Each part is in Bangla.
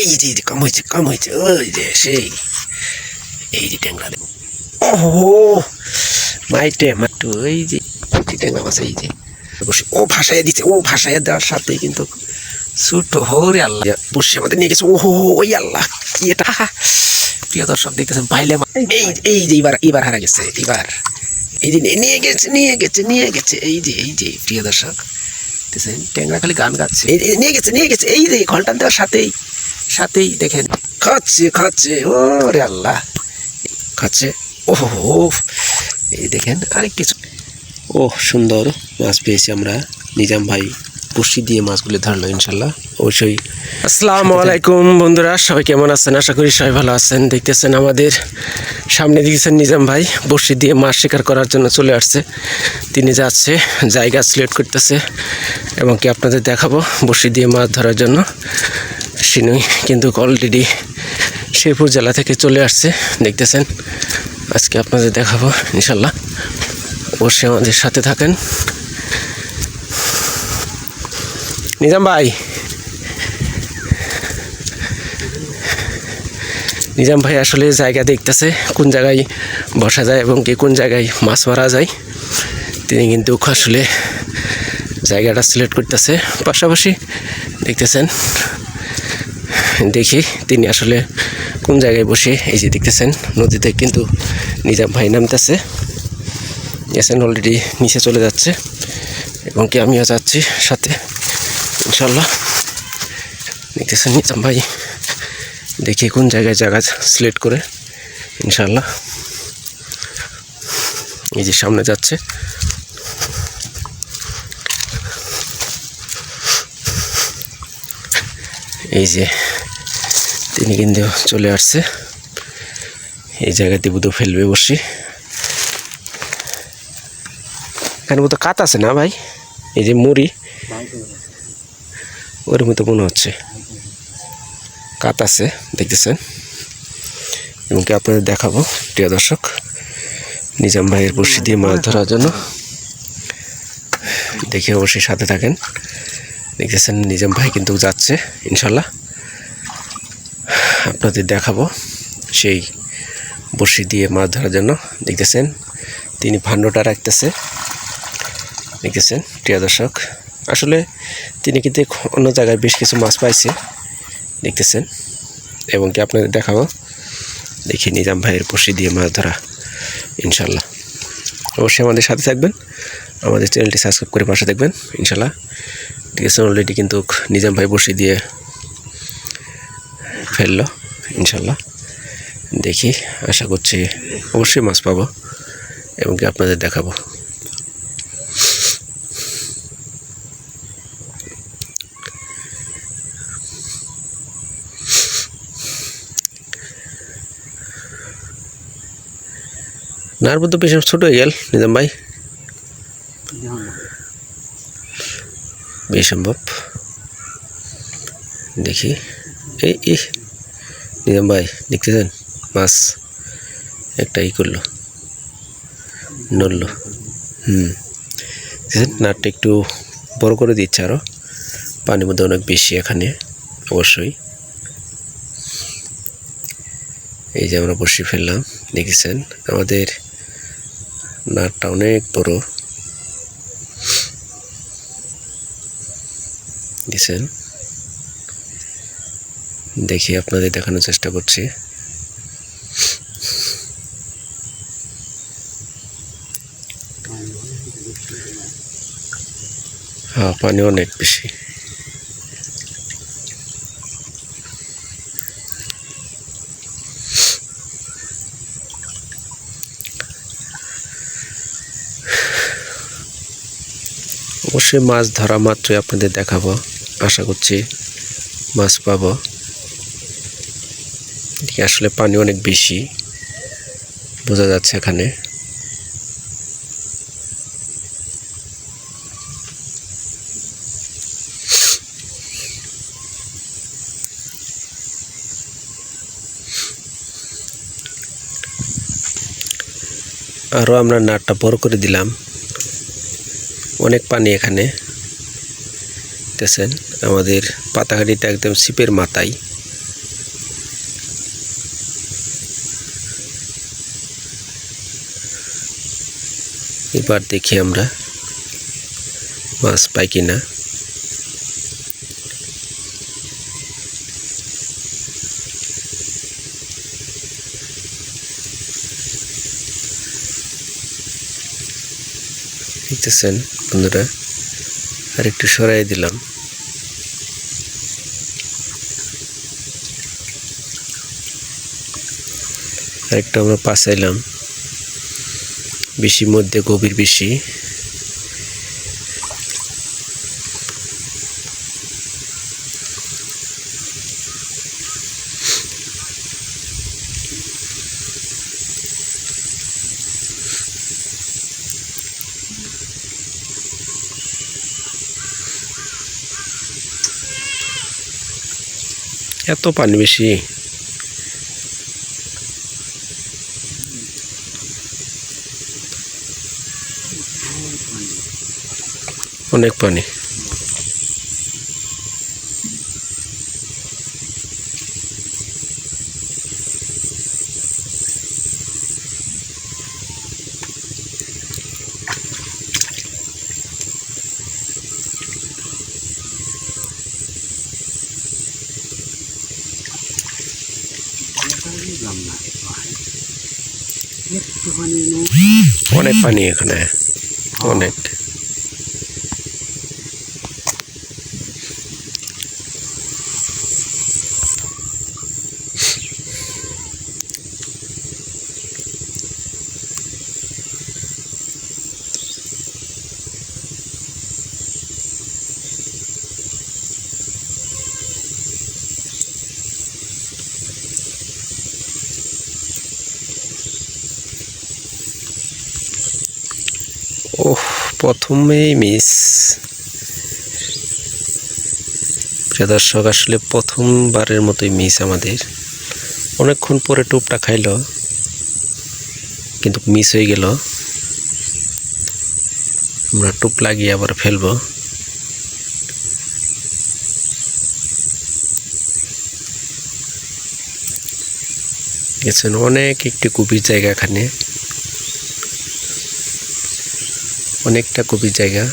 এই যে এই যে কম হয়েছে কম হয়েছে ওই যে সেই। এই যে ট্যাংরা ওহো মাইটে মাটু এই যে ট্যাংরা মাছ এই যে। ও ভাসায় দিচ্ছে ও ভাসায় দেওয়ার সাথে কিন্তু ছোট হরে আল্লাহ। বসে আমাদের নিয়ে গেছে ওহো ওই আল্লাহ কি এটা? প্রিয় দর্শক দেখতেছেন পাইলে এই এই যে এবার এবার হারা গেছে এবার। এই যে নিয়ে গেছে নিয়ে গেছে নিয়ে গেছে এই যে এই যে প্রিয় দর্শক। দেখতেছেন? ট্যাংরা খালি গান গাচ্ছে। নিয়ে গেছে নিয়ে গেছে। এই যে ঘণ্টা দেওয়ার সাথেই সাথেই দেখেন। খাচ্ছে খাচ্ছে ও রে আল্লাহ খাচ্ছে ও এই দেখেন আরেক কিছু। ও সুন্দর। মাছ পেয়েছি আমরা। নিজাম ভাই বসি দিয়ে মাছগুলো ধরলো ইনশাল্লাহ। অবশ্যই আসসালামু আলাইকুম বন্ধুরা সবাই কেমন আছেন? আশা করি সবাই ভালো আছেন। দেখতেছেন আমাদের সামনে দিয়েছেন নিজাম ভাই বসি দিয়ে মাছ শিকার করার জন্য চলে আসছে। তিনি যাচ্ছে জায়গা সিলেক্ট করতেছে এবং কি আপনাদের দেখাবো বসি দিয়ে মাছ ধরার জন্য। সিনুই কিন্তু অলরেডি শেরপুর জেলা থেকে চলে আসছে। দেখতেছেন আজকে আপনাদের দেখাবো ইনশাল্লাহ। অবশ্যই আমাদের সাথে থাকেন। নিজাম ভাই নিজাম ভাই আসলে জায়গা দেখতেছে, কোন জায়গায় বসা যায় এবং কি কোন জায়গায় মাছ মারা যায়। তিনি কিন্তু আসলে জায়গাটা সিলেক্ট করতেছে। পাশাপাশি দেখতেছেন, দেখি তিনি আসলে কোন জায়গায় বসে, এই যে দেখতেছেন, নদীতে কিন্তু নিজাম ভাই নামতেছে। গেছেন অলরেডি নিচে চলে যাচ্ছে। এবং কি আমিও যাচ্ছি সাথে। ইনশাল্লাহ। দেখতেছেন নিজাম ভাই দেখি কোন জায়গায় জায়গা সিলেক্ট করে, ইনশাল্লাহ। এই যে সামনে যাচ্ছে। এই যে তিনি কিন্তু চলে আসছে। এই জায়গাতে বুধ ফেলবে বসি। এখানে মতো কাত আছে না ভাই? এই যে মুড়ি। ওর মতো মনে হচ্ছে। কাত আছে, দেখতেছেন। এবং কি আপনাদের দেখাবো, প্রিয় দর্শক, নিজাম ভাইয়ের বড়শি দিয়ে মাছ ধরার জন্য। দেখে অবশ্যই সাথে থাকেন। দেখতেছেন, নিজাম ভাই কিন্তু যাচ্ছে, ইনশাল্লাহ। আপনাদের দেখাবো সেই বড়শি দিয়ে মাছ ধরার জন্য। দেখতেছেন, তিনি ভাণ্ডটা রাখতেছে। দেখতেছেন, প্রিয় দর্শক। আসলে তিনি কিন্তু অন্য জায়গায় বেশ কিছু মাছ পাইছে, দেখতেছেন। এবং কি আপনাদের দেখাবো? দেখি নিজাম ভাইয়ের বসি দিয়ে মাছ ধরা, ইনশাল্লাহ। অবশ্যই আমাদের সাথে থাকবেন। আমাদের চ্যানেলটি সাবস্ক্রাইব করে পাশে দেখবেন ইনশাল্লাহ। ঠিক আছে অলরেডি কিন্তু নিজাম ভাই বসি দিয়ে ফেলল, ইনশাল্লাহ। দেখি, আশা করছি অবশ্যই মাছ পাবো এবং কি আপনাদের দেখাবো। নারবো তো বেশ ছোট হয়ে গেল, নিজাম ভাই। বেশ সম্ভব। দেখি। এই ই নিজাম ভাই, দেখতেছেন? মাছ একটা ই করল। নড়লো। হুম। নাটটা একটু বড় করে দিচ্ছে আরও পানির মধ্যে অনেক বেশি এখানে, অবশ্যই। এই যে আমরা বসে ফেললাম, দেখেছেন? আমাদের নাটটা অনেক বড়। দেখছেন দেখি আপনাদের দেখানোর চেষ্টা করছি। হ্যাঁ পানি অনেক বেশি। অবশ্যই মাছ ধরা মাত্রই আপনাদের দেখাবো। আশা করছি মাছ পাবো। আসলে পানি অনেক বেশি, বোঝা যাচ্ছে এখানে। আরও আমরা নাটটা বড় করে দিলাম। অনেক পানি এখানে। দেখছেন? আমাদের পাতাহাড়িটা একদম শিপের মাথায়। এবার দেখি আমরা মাছ পাই কিনা। দেখতেছেন বন্ধুরা আর একটু সরাই দিলাম। আরেকটা আমরা পাচাইলাম। বেশি মধ্যে গভীর বেশি। এত পানি বেশি। অনেক পানি। অনেক পানি এখানে। অনেক ওহ প্রথমেই মিস প্রিয় দর্শক, আসলে প্রথমবারের মতোই মিস আমাদের। অনেকক্ষণ পরে টোপটা খাইলো, কিন্তু মিস হয়ে গেল। আমরা টোপ লাগিয়ে আবার ফেলব। গেছেন অনেক একটি গভীর জায়গা এখানে। অনেকটা গভীর জায়গা।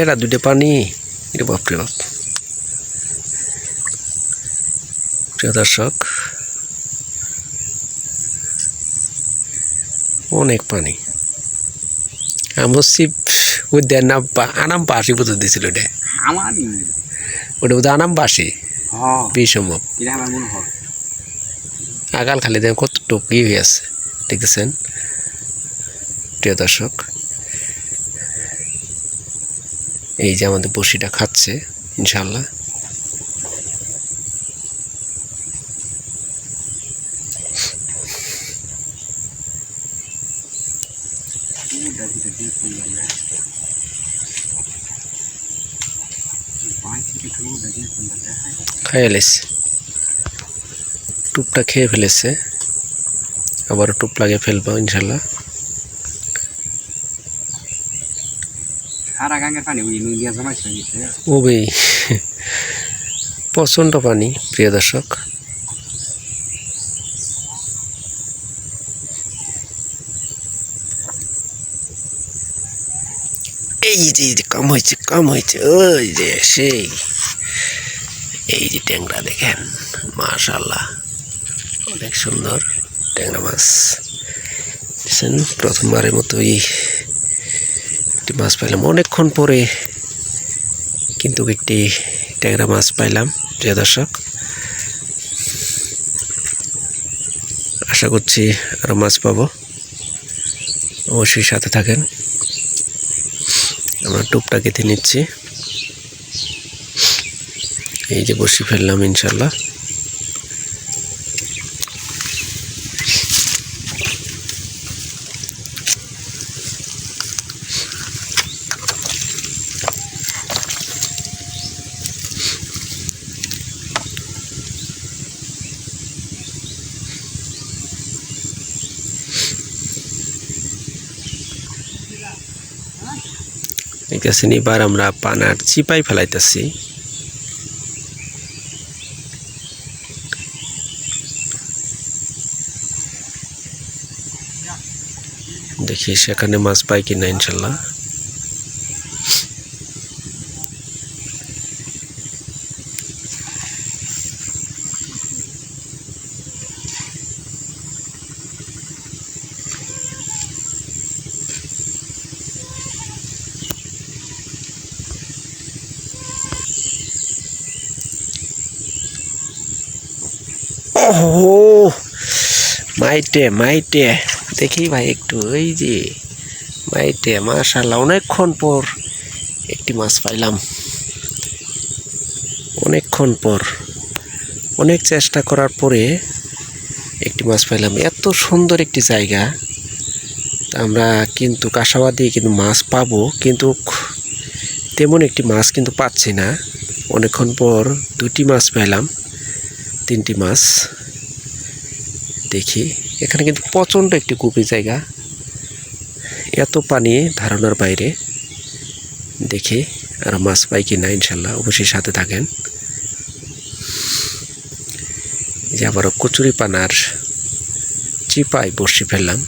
এরা দুটো পানি এটা বাপরে বাপ। প্রিয় দর্শক অনেক পানি। আমসি উদ্যান নাম আনাম পাশি বুঝতে দিছিল ওটা। ওটা বোধ আনাম পাশি আমার আগাল খালি দেন কত টুকি হয়ে আছে। দেখতেছেন? প্রিয় দর্শক এই যে আমাদের বসিটা খাচ্ছে ইনশাল্লাহ ওটা ভিতরে দিয়ে করলাম না পাঁচ থেকে তো ওটা দিয়ে করলাম না খাইয়ে লেছে টুপটা খেয়ে ফেলেছে। আবার টুপ লাগিয়ে ফেলব ইনশাল্লাহ গাঙ্গের পানি পানি, প্রিয় দর্শক। এই যে কাম হয়েছে কম হয়েছে ওই যে, সেই। এই যে ট্যাংরা দেখেন মাশাল্লাহ অনেক সুন্দর ট্যাংরা মাছ। প্রথমবারের মতো এই একটি মাছ পাইলাম। অনেকক্ষণ পরে কিন্তু একটি ট্যাংরা মাছ পাইলাম, প্রিয় দর্শক। আশা করছি আরও মাছ পাবো। অবশ্যই সাথে থাকেন। আমরা টুপটা কেটে নিচ্ছি। এই যে বসি ফেললাম, ইনশাল্লাহ। দেখতেছেন এবার আমরা পানার চিপাই ফেলাইতেছি। দেখি সেখানে মাছ পাই কিনা ইনশাল্লাহ। ওহো। মাইটে মাইটে। দেখি ভাই একটু ওই যে, মাইটে মাশাল্লাহ অনেকক্ষণ পর একটি মাছ পাইলাম। অনেকক্ষণ পর, অনেক চেষ্টা করার পরে একটি মাছ পাইলাম। এত সুন্দর একটি জায়গা। আমরা কিন্তু আশাবাদী কিন্তু মাছ পাবো, কিন্তু তেমন একটি মাছ কিন্তু পাচ্ছি না। অনেকক্ষণ পর দুটি মাছ পেলাম তিনটি মাছ দেখি। এখানে কিন্তু প্রচণ্ড একটি কুপি জায়গা। এত পানি ধারণার বাইরে দেখি আর মাছ পাই কি না, ইনশাল্লাহ অবশ্যই সাথে থাকেন। যে আবারও কচুরি পানার চিপাই বসি ফেললাম।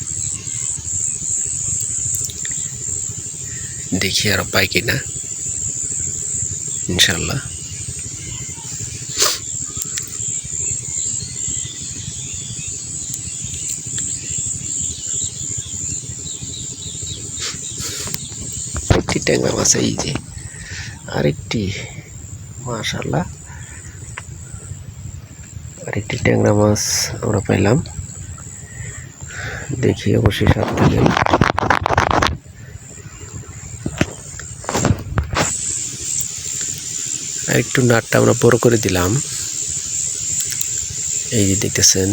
দেখি আরও পাই কি না, ইনশাল্লাহ একটি ট্যাংরা মাছ এই যে আরেকটি মাশাল্লাহ আরেকটি ট্যাংরা মাছ আমরা পেলাম। দেখি অবশ্যই সাথে থাকেন আর একটু নাটটা আমরা বড় করে দিলাম। এই যে দেখতেছেন,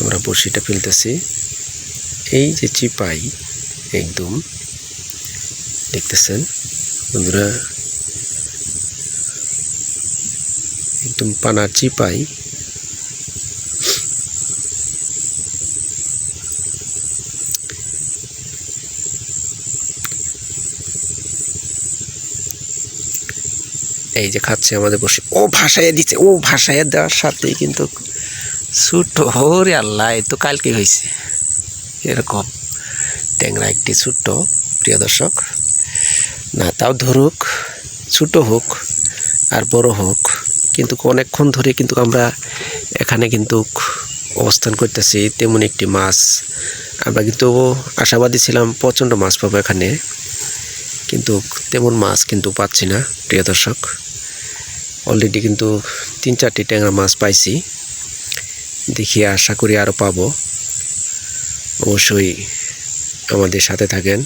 আমরা বড়শিটা ফেলতেছি। এই যে চিপাই, একদম। দেখতেছেন। বন্ধুরা, একদম পানা চিপাই। এই যে খাচ্ছে আমাদের বসে। ও ভাসাইয়া দিচ্ছে ও ভাসাইয়া দেওয়ার সাথে কিন্তু ছোট্ট হরে আল্লাহ এ তো কালকে হয়েছে এরকম ট্যাংরা একটি ছোট্ট প্রিয় দর্শক। না, তাও ধরুক, ছোট হোক আর বড় হোক, কিন্তু অনেকক্ষণ ধরে কিন্তু আমরা এখানে কিন্তু অবস্থান করতেছি, তেমন একটি মাছ। আমরা কিন্তু আশাবাদী ছিলাম, প্রচণ্ড মাছ পাবো এখানে, কিন্তু তেমন মাছ কিন্তু পাচ্ছি না, প্রিয় দর্শক। অলরেডি কিন্তু তিন চারটি ট্যাংরা মাছ পাইছি, দেখি আশা করি আরও পাবো। অবশ্যই আমাদের সাথে থাকেন।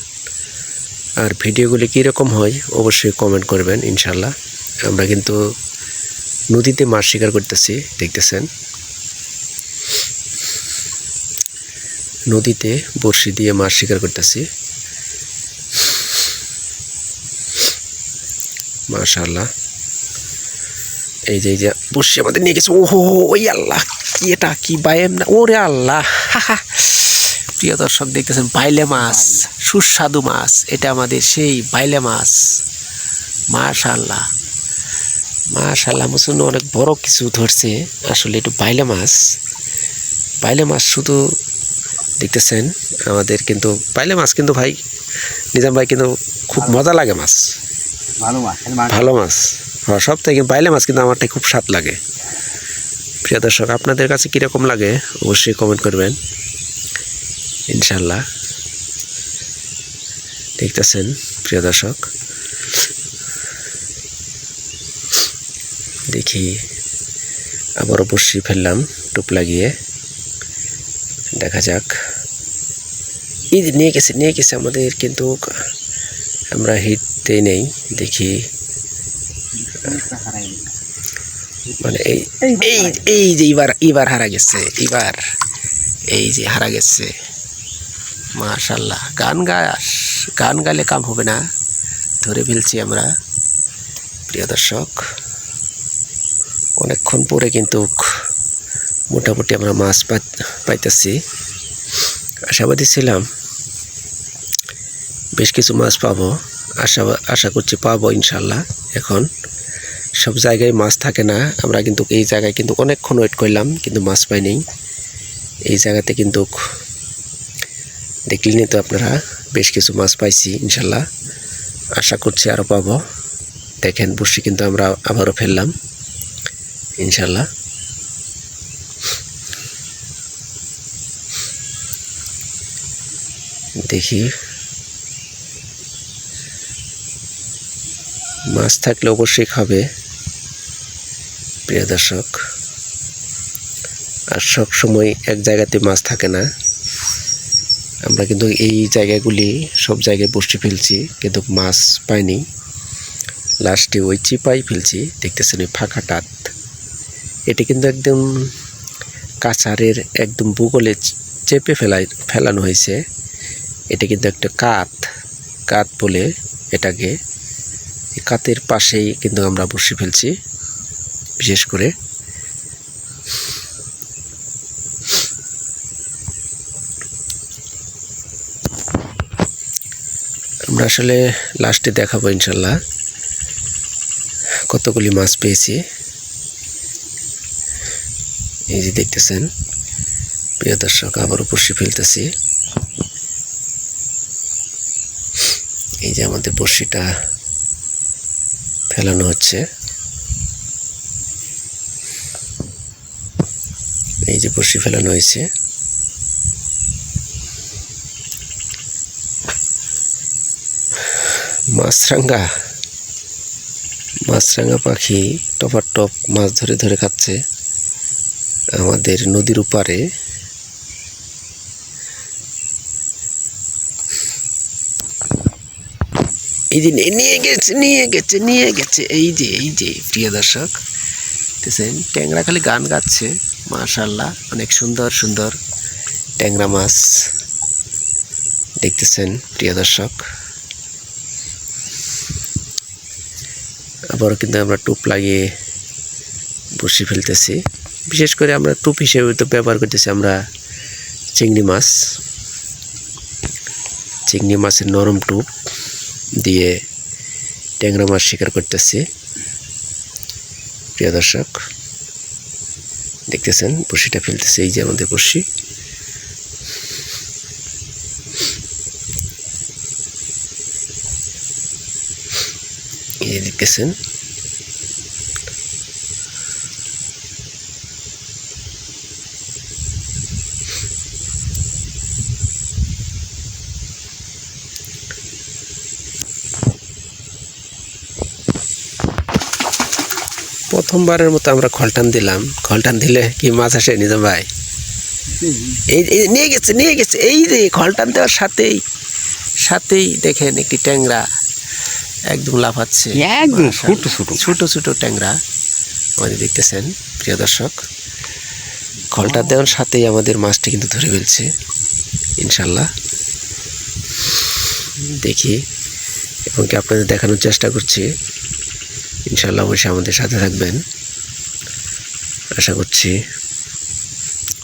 আর ভিডিওগুলি কীরকম হয় অবশ্যই কমেন্ট করবেন ইনশাল্লাহ আমরা কিন্তু নদীতে মাছ শিকার করতেছি, দেখতেছেন। নদীতে বড়শি দিয়ে মাছ শিকার করতেছি। মাশাল্লাহ এই যে এই যে বসে আমাদের নিয়ে গেছে। ওহো, ওই আল্লাহ, কি এটা, কি বায়েম না? ওরে আল্লাহ। প্রিয় দর্শক দেখতেছেন বাইলে মাছ সুস্বাদু মাছ এটা আমাদের সেই বাইলে মাছ। মাশাল্লাহ মাশাল্লাহ মুসুন অনেক বড় কিছু ধরছে আসলে একটু বাইলে মাছ। বাইলে মাছ শুধু দেখতেছেন আমাদের কিন্তু বাইলে মাছ কিন্তু ভাই নিজাম ভাই কিন্তু খুব মজা লাগে মাছ। ভালো মাছ মাছ। ভালো মাছ। হ্যাঁ সব থেকে বাইলে মাছ কিন্তু আমারটাই খুব স্বাদ লাগে। প্রিয় দর্শক আপনাদের কাছে কীরকম লাগে? অবশ্যই কমেন্ট করবেন। ইনশাল্লাহ দেখতেছেন, প্রিয় দর্শক। দেখি, আবারও বসি ফেললাম, টুপ লাগিয়ে। দেখা যাক। যে নিয়ে গেছে নিয়ে গেছে আমাদের, কিন্তু আমরা হিটতে নেই। দেখি। মানে এই এই এই যে এবার এবার হারা গেছে, এবার। এই যে হারা গেছে। মাশাল্লাহ গান গাস, গান গালে কাম হবে না। ধরে ফেলছি আমরা। প্রিয় দর্শক, অনেকক্ষণ পরে কিন্তু মোটামুটি আমরা মাছ পাইতেছি। আশাবাদী ছিলাম বেশ কিছু মাছ পাবো। আশা আশা করছি পাবো ইনশাল্লাহ এখন সব জায়গায় মাছ থাকে না। আমরা কিন্তু এই জায়গায় কিন্তু অনেকক্ষণ ওয়েট করলাম, কিন্তু মাছ পাইনি এই জায়গাতে কিন্তু দেখলেনি তো আপনারা বেশ কিছু মাছ পাইছি, ইনশাল্লাহ। আশা করছি আরও পাবো। দেখেন বসি কিন্তু আমরা আবারও ফেললাম। ইনশাল্লাহ। দেখি। মাছ থাকলে অবশ্যই খাবে, প্রিয় দর্শক। আর সব সময় এক জায়গাতে মাছ থাকে না। আমরা কিন্তু এই জায়গাগুলি সব জায়গায় বসে ফেলছি, কিন্তু মাছ পাইনি। লাস্টে ওই চিপাই ফেলছি, দেখতেছেন ওই ফাঁকা টাত এটি কিন্তু একদম কাছারের একদম ভূগোলে চেপে ফেলাই, ফেলানো হয়েছে। এটা কিন্তু একটা কাত কাত বলে এটাকে। কাতের পাশেই কিন্তু আমরা বসে ফেলছি, বিশেষ করে। আমরা আসলে লাস্টে দেখাবো ইনশাল্লাহ। কতগুলি মাছ পেয়েছি। এই যে দেখতেছেন, প্রিয় দর্শক, আবারও বসে ফেলতেছি। এই যে আমাদের বড়শিটা ফেলানো হচ্ছে। এই যে বড়শি ফেলানো হয়েছে। মাছরাঙ্গা মাছরাঙ্গা পাখি টপার টপ মাছ ধরে ধরে খাচ্ছে আমাদের নদীর উপারে এই যে নিয়ে গেছে নিয়ে গেছে নিয়ে গেছে, এই যে এই যে, প্রিয় দর্শক, দেখতেছেন, ট্যাংরা খালি গান গাচ্ছে মাশাল্লাহ অনেক সুন্দর সুন্দর ট্যাংরা মাছ দেখতেছেন, প্রিয় দর্শক। আবারও কিন্তু আমরা টুপ লাগিয়ে বসে ফেলতেছি। বিশেষ করে আমরা টুপ হিসেবে তো ব্যবহার করতেছি আমরা চিংড়ি মাছ। চিংড়ি মাছের নরম টুপ দিয়ে ট্যাংরা মাছ শিকার করতেছি। প্রিয় দর্শক, দেখতেছেন বড়শিটা ফেলতেছে, এই যে আমাদের বড়শি এই প্রথমবারের মতো আমরা খলটান দিলাম। খলটান দিলে কি মাছ আসে নিজাম ভাই? এই নিয়ে গেছে নিয়ে গেছে। এই যে, খলটান দেওয়ার সাথেই সাথেই দেখেন একটি ট্যাংরা। একদম লাফাচ্ছে একদম। ছোট ছোট। ছোট ছোট ট্যাংরা আমাদের দেখতেছেন প্রিয় দর্শক। খলটা দেওয়ার সাথেই আমাদের মাছটি কিন্তু ধরে ফেলছে ইনশাল্লাহ দেখি এবং কি আপনাদের দেখানোর চেষ্টা করছি ইনশাল্লাহ অবশ্যই আমাদের সাথে থাকবেন। আশা করছি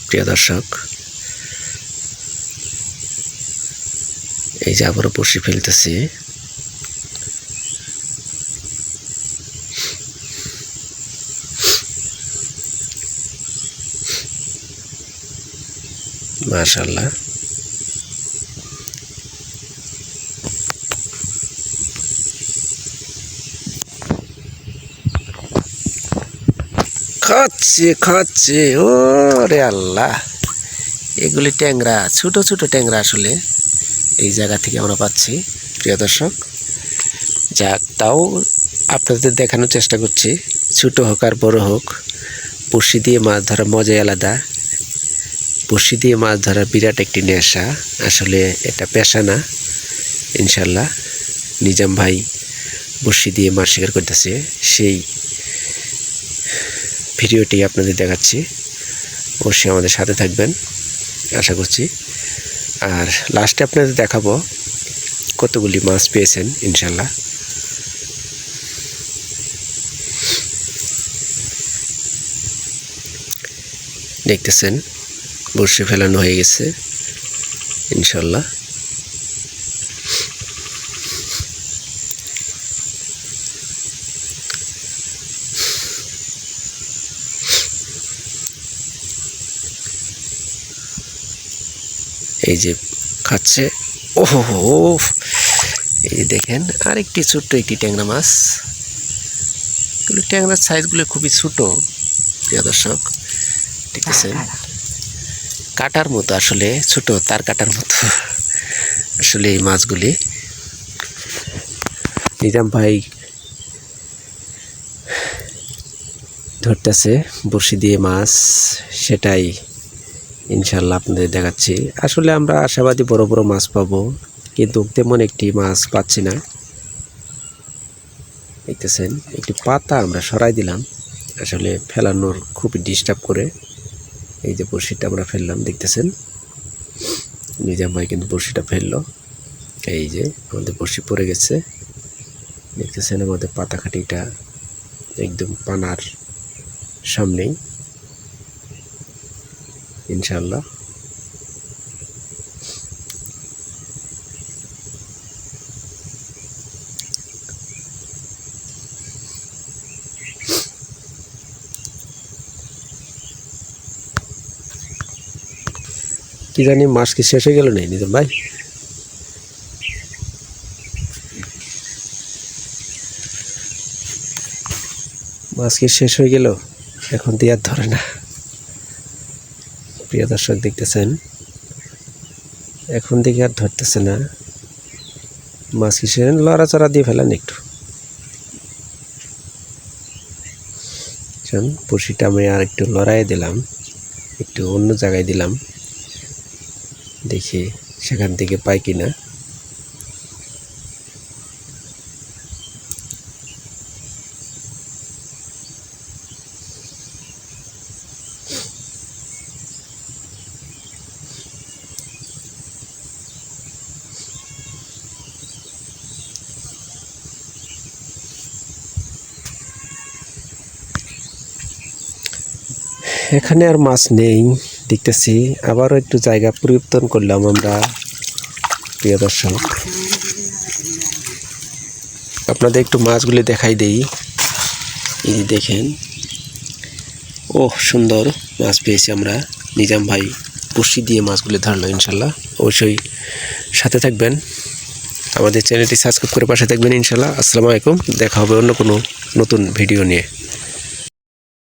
প্রিয় দর্শক এই যে আবারও বসে ফেলতেছি। মাশাল্লাহ খাচ্ছে খাচ্ছে ও রে আল্লাহ। এগুলি ট্যাংরা, ছোট ছোট ট্যাংরা আসলে এই জায়গা থেকে আমরা পাচ্ছি, প্রিয় দর্শক। যাক, তাও আপনাদের দেখানোর চেষ্টা করছি, ছোট হোক আর বড় হোক বড়শি দিয়ে মাছ ধরা মজাই আলাদা। বড়শি দিয়ে মাছ ধরা বিরাট একটি নেশা। আসলে এটা পেশা না ইনশাল্লাহ নিজাম ভাই বড়শি দিয়ে মাছ শিকার করতেছে, সেই ভিডিওটি আপনাদের দেখাচ্ছি। অবশ্যই আমাদের সাথে থাকবেন, আশা করছি। আর লাস্টে আপনাদের দেখাবো কতগুলি মাছ পেয়েছেন ইনশাল্লাহ দেখতেছেন বসে ফেলানো হয়ে গেছে, ইনশাল্লাহ। এই যে খাচ্ছে, ওহো এই যে দেখেন, আরেকটি ছোট্ট একটি ট্যাংরা মাছ। ট্যাংরার সাইজগুলো খুবই ছোটো, প্রিয় দর্শক, ঠিক আছে? কাটার মতো আসলে, ছোট তার কাটার মতো আসলে এই মাছগুলি। নিজাম ভাই ধরতেছে বড়শি দিয়ে মাছ, সেটাই ইনশাল্লাহ আপনাদের দেখাচ্ছি। আসলে আমরা আশাবাদী বড় বড় মাছ পাবো, কিন্তু তেমন একটি মাছ পাচ্ছি না। দেখতেছেন, একটি পাতা আমরা সরাই দিলাম, আসলে ফেলানোর খুবই ডিস্টার্ব করে। এই যে বড়শিটা আমরা ফেললাম, দেখতেছেন? নিজাম ভাই কিন্তু বড়শিটা ফেলল। এই যে আমাদের বড়শি পড়ে গেছে। দেখতেছেন আমাদের পাতা খাটিটা একদম পানার সামনেই। ইনশাল্লাহ কি জানি মাস কি শেষ হয়ে গেল নেই নিজাম ভাই? মাছ কি শেষ হয়ে গেল? এখন দিয়ে আর ধরে না। প্রিয় দর্শক দেখতেছেন, এখন দেখে আর ধরতেছে না। মাছ কি সে লড়াচড়া দিয়ে ফেলেন একটু। বড়শিটা আমি আর একটু লড়াই দিলাম, একটু অন্য জায়গায় দিলাম। দেখি সেখান থেকে পাই কিনা। এখানে আর মাছ নেই। দেখতেছি। আবারও একটু জায়গা পরিবর্তন করলাম আমরা, প্রিয় দর্শক। আপনাদের একটু মাছগুলি দেখাই দেই। এই দেখেন ও সুন্দর মাছ পেয়েছি আমরা। নিজাম ভাই পুষ্টি দিয়ে মাছগুলি ধরলো, ইনশাল্লাহ। অবশ্যই সাথে থাকবেন। আমাদের চ্যানেলটি সাবস্ক্রাইব করে পাশে থাকবেন, ইনশাল্লাহ। আসসালামু আলাইকুম। দেখা হবে অন্য কোনো নতুন ভিডিও নিয়ে।